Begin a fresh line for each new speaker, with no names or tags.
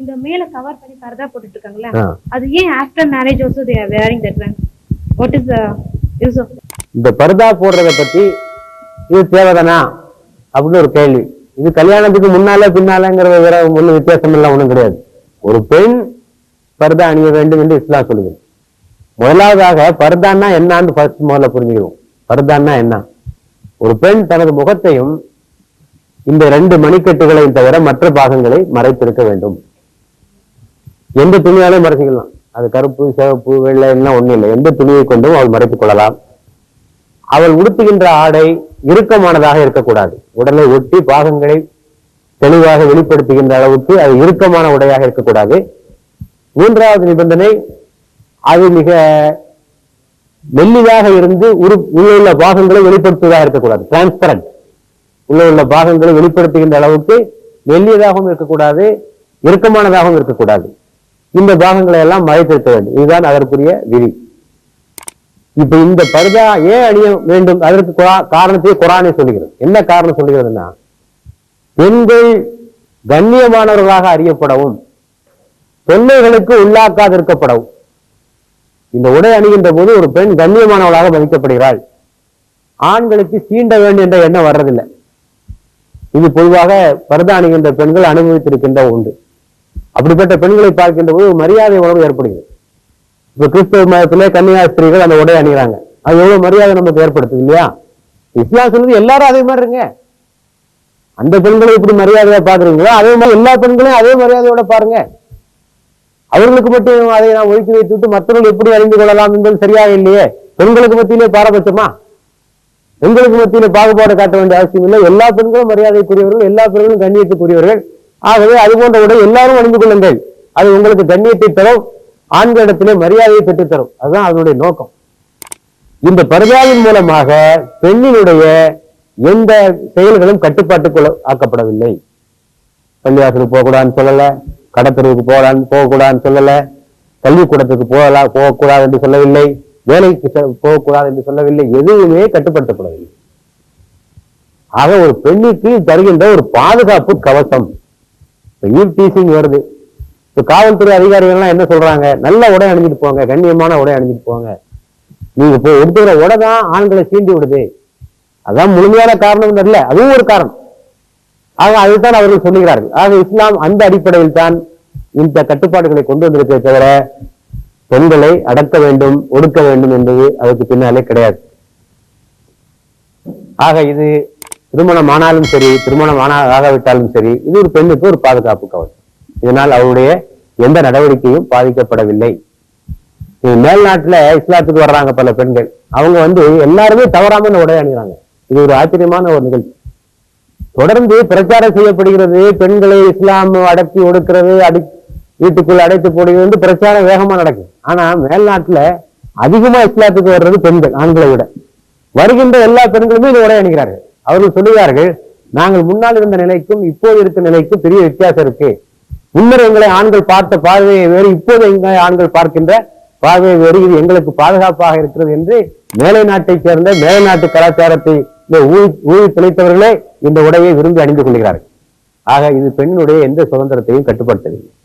இந்த மேல கவர் பண்ணி பரதா போட்டுட்டு இருக்காங்கல்ல. அது ஏன் after marriage also they are wearing that one what is the use of
இந்த பர்தா போடுறத பத்தி இது தேவைதானா? அப்படின்னு ஒரு கேள்வி. இது கல்யாணத்துக்கு முன்னால பின்னாலங்கிறத வேற ஒன்றும் வித்தியாசம் எல்லாம் ஒன்றும் கிடையாது. ஒரு பெண் பர்தா அணிய வேண்டும் என்று இஸ்லாம் சொல்லுகிறது. முதலாவதாக பர்தான்னா என்னன்னு ஃபர்ஸ்ட் முதல்ல புரிஞ்சுக்கிறோம் பர்தான்னா என்ன? ஒரு பெண் தனது முகத்தையும் இந்த ரெண்டு மணிக்கட்டுகளையும் தவிர மற்ற பாகங்களை மறைத்திருக்க வேண்டும். எந்த துணியாலே மறைச்சிக்கலாம். அது கருப்பு சிவப்பு வெள்ளை எல்லாம் ஒண்ணும் இல்லை. எந்த துணியை கொண்டும் அவள் மறைத்துக் கொள்ளலாம். அவள் உடுத்துகின்ற ஆடை இறுக்கமானதாக இருக்கக்கூடாது. உடலை ஒட்டி பாகங்களை தெளிவாக வெளிப்படுத்துகின்ற அளவுக்கு அது இறுக்கமான உடையாக இருக்கக்கூடாது. மூன்றாவது நிபந்தனை அது மிக மெல்லிதாக இருந்து உரு உள்ள உள்ள பாகங்களை வெளிப்படுத்துவதாக இருக்கக்கூடாது. டிரான்ஸ்பரண்ட் உள்ள உள்ள பாகங்களை வெளிப்படுத்துகின்ற அளவுக்கு மெல்லியதாகவும் இருக்கக்கூடாது இறுக்கமானதாகவும் இருக்கக்கூடாது. இந்த பாகங்களை எல்லாம் மறைத்திருக்க வேண்டும். இதுதான் அதற்குரிய விதி. இப்ப இந்த பருதா ஏன் அணிய வேண்டும்? அதற்கு குரா- காரணத்தையே குரானே சொல்லுகிறது. என்ன காரணம் சொல்லுகிறதுன்னா பெண்கள் கண்ணியமானவர்களாக அறியப்படவும் தொல்லைகளுக்கு உள்ளாக்காதிருக்கப்படவும். இந்த உடை அணிகின்ற போது ஒரு பெண் கண்ணியமானவளாக மதிக்கப்படுகிறாள். ஆண்களுக்கு சீண்ட வேண்டும் என்ற எண்ணம் வர்றதில்லை. இது பொதுவாக பருதா அணிகின்ற பெண்கள் அனுபவித்திருக்கின்ற உண்டு அப்படிப்பட்ட பெண்களை பார்க்கின்ற போது ஒரு மரியாதை உணர்வு ஏற்படுகிறது. இப்ப கிறிஸ்தவ மதத்திலே கன்னியாஸ்திரிகள் அந்த உடை அணிகிறாங்க. அது எவ்வளவு மரியாதை நமக்கு ஏற்படுத்துது இல்லையா? இஸ்லாம் சொல்லுது எல்லாரும் அதே மாதிரி இருங்க. அந்த பெண்களை இப்படி மரியாதையா பாக்குறீங்களோ அதே மாதிரி எல்லா பெண்களையும் அதே மரியாதையோட பாருங்க. அவர்களுக்கு மட்டும் அதை நான் ஒதுக்கி வைத்துவிட்டு மற்றவர்கள் எப்படி அறிந்து கொள்ளலாம் என்பது சரியாக இல்லையே? பெண்களுக்கு மத்தியிலே பாரபட்சமா? பெண்களுக்கு மத்தியிலே பாகுபாடு காட்ட வேண்டிய அவசியம் இல்லை. எல்லா பெண்களும் மரியாதைக்குரியவர்கள் எல்லா பெண்களும் கண்ணியத்துக்குரியவர்கள். ஆகவே அது போன்ற உடை எல்லாரும் அணிந்து கொள்ளுங்கள். அது உங்களுக்கு கண்ணியத்தை தரும் ஆண்களிடத்திலே மரியாதையை பெற்றுத்தரும். அதுதான் அதனுடைய நோக்கம். இந்த பர்தாவின் மூலமாக பெண்ணினுடைய எந்த செயல்களும் கட்டுப்பாட்டுக்குள்ள ஆக்கப்படவில்லை. பள்ளிவாசலுக்கு போகக்கூடாதுன்னு சொல்லலை கடத்தருவுக்கு போகலான்னு போகக்கூடாதுன்னு சொல்லலை கல்விக்கூடத்துக்கு போகலாம் போகக்கூடாது என்று சொல்லவில்லை வேலைக்கு செ- போகக்கூடாது என்று சொல்லவில்லை எதுவுமே கட்டுப்படுத்தப்படவில்லை. ஆக ஒரு பெண்ணுக்கு தருகின்ற ஒரு பாதுகாப்பு கவசம். இப்ப டீசிங் வருது. இப்போ காவல்துறை அதிகாரிகள்லாம் என்ன சொல்றாங்க? நல்ல உடை அணிஞ்சிட்டு போங்க கண்ணியமான உடை அணிஞ்சிட்டு போங்க. நீங்க இப்போ எடுத்துக்கிற உடை தான் ஆண்களை சீண்டி விடுது. அதான் முழுமையான காரணம் தெரியல. அதுவும் ஒரு காரணம். ஆக அதுதான் அவர்கள் சொல்லுகிறார்கள். ஆக இஸ்லாம் அந்த அடிப்படையில் தான் இந்த கட்டுப்பாடுகளை கொண்டு வந்திருக்கே தவிர பெண்களை அடக்க வேண்டும் ஒடுக்க வேண்டும் என்பது அதுக்கு பின்னாலே கிடையாது. ஆக இது திருமணம் ஆனாலும் சரி திருமணம் ஆனா ஆகாவிட்டாலும் சரி இது ஒரு பெண்ணுக்கு ஒரு பாதுகாப்பு கவசம். இதனால் அவருடைய எந்த நடவடிக்கையும் பாதிக்கப்படவில்லை. மேல்நாட்டுல இஸ்லாத்துக்கு வர்றாங்க பல பெண்கள். அவங்க வந்து எல்லாருமே தவறாம இந்த உடை அணிகிறாங்க. இது ஒரு ஆச்சரியமான ஒரு நிகழ்ச்சி. தொடர்ந்து பிரச்சாரம் செய்யப்படுகிறது. பெண்களை இஸ்லாம் அடக்கி ஒடுக்கிறது அடி வீட்டுக்குள்ள அடைத்து போடுகிறது வந்து பிரச்சாரம் வேகமா நடக்கும் ஆனா மேல்நாட்டுல அதிகமா இஸ்லாத்துக்கு வர்றது பெண்கள் ஆண்களை விட. வருகின்ற எல்லா பெண்களுமே இந்த உடை அணிகிறார்கள். அவர்கள் சொல்லுகிறார்கள் நாங்கள் முன்னால் இருந்த நிலைக்கும் இப்போது இருக்க நிலைக்கும் பெரிய வித்தியாசம் இருக்கு. முன்னர் எங்களை ஆண்கள் பார்த்த பார்வையை வேறு இப்போது எங்களை ஆண்கள் பார்க்கின்ற பார்வையை வேறு. இது எங்களுக்கு பாதுகாப்பாக இருக்கிறது என்று மேலை நாட்டைச் சேர்ந்த மேலை நாட்டு கலாச்சாரத்தை இந்த ஊழி ஊழி இந்த உடையை விரும்பி அணிந்து கொள்கிறார்கள். ஆக இது பெண்ணுடைய எந்த சுதந்திரத்தையும் கட்டுப்படுத்தவில்லை.